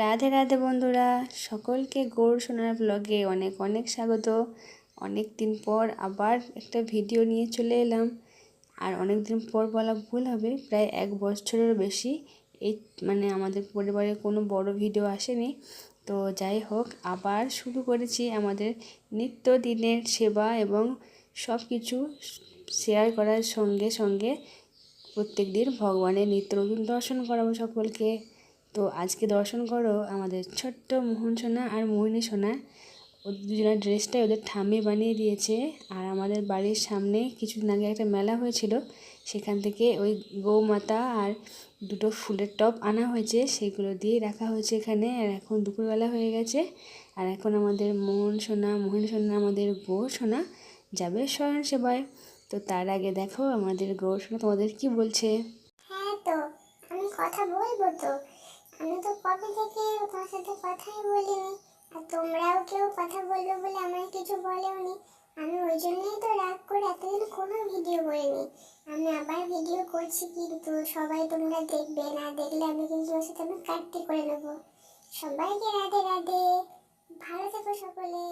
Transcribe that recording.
রাধে রাধে বন্ধুরা, সকলকে গৌর সোনার ব্লগে অনেক অনেক স্বাগত। অনেক দিন পর আবার একটা ভিডিও নিয়ে চলে এলাম। আর অনেক দিন পর বলা ভুল হবে, প্রায় এক বছরের বেশি এই মানে আমাদের পরিবারে কোনো বড় ভিডিও আসেনি। তো যাই হোক, আবার শুরু করেছি আমাদের নিত্য দিনের সেবা এবং সব কিছু শেয়ার করার সঙ্গে সঙ্গে প্রত্যেক দিন ভগবানের নিত্য নতুন দর্শন করাবো সকলকে। তো আজকে দর্শন করো আমাদের ছোট্ট মোহন সোনা আর মোহিনী সোনা। দুজনের ড্রেসটাই ওদের ঠাম্মি বানিয়ে দিয়েছে। আর আমাদের বাড়ির সামনে কিছুদিন আগে একটা মেলা হয়েছিল। সেখান থেকে ওই গৌমাতা আর দুটো ফুলের টব আনা হয়েছে। সেগুলো দিয়ে রাখা হয়েছে এখানে। আর এখন দুপুরবেলা হয়ে গেছে। আর এখন আমাদের মোহন সোনা, মোহিনী সোনা, আমাদের গৌ সোনা যাবে স্বয়ং সেবায়। তো তার আগে দেখো আমাদের গৌ সোনা তোমাদের কি বলছে? হ্যাঁ তো, আমি কথা বলব তো। আমি তো কবে থেকে তোমার সাথে কথাই বলিনি, আর তোমরাও কেউ কথা বলবে বলে আমার কিছু বলেও নি আমি ওই জন্যই তো রাগ করে এতদিন কোনো ভিডিও করিনি। আমি আবার ভিডিও করছি কিন্তু সবাই তোমরা দেখবে, না দেখলে আমি কিন্তু ওর সাথে আমি কাটতে করে নেব। সবাইকে রাধে রাধে। ভালো থাকো সকলে।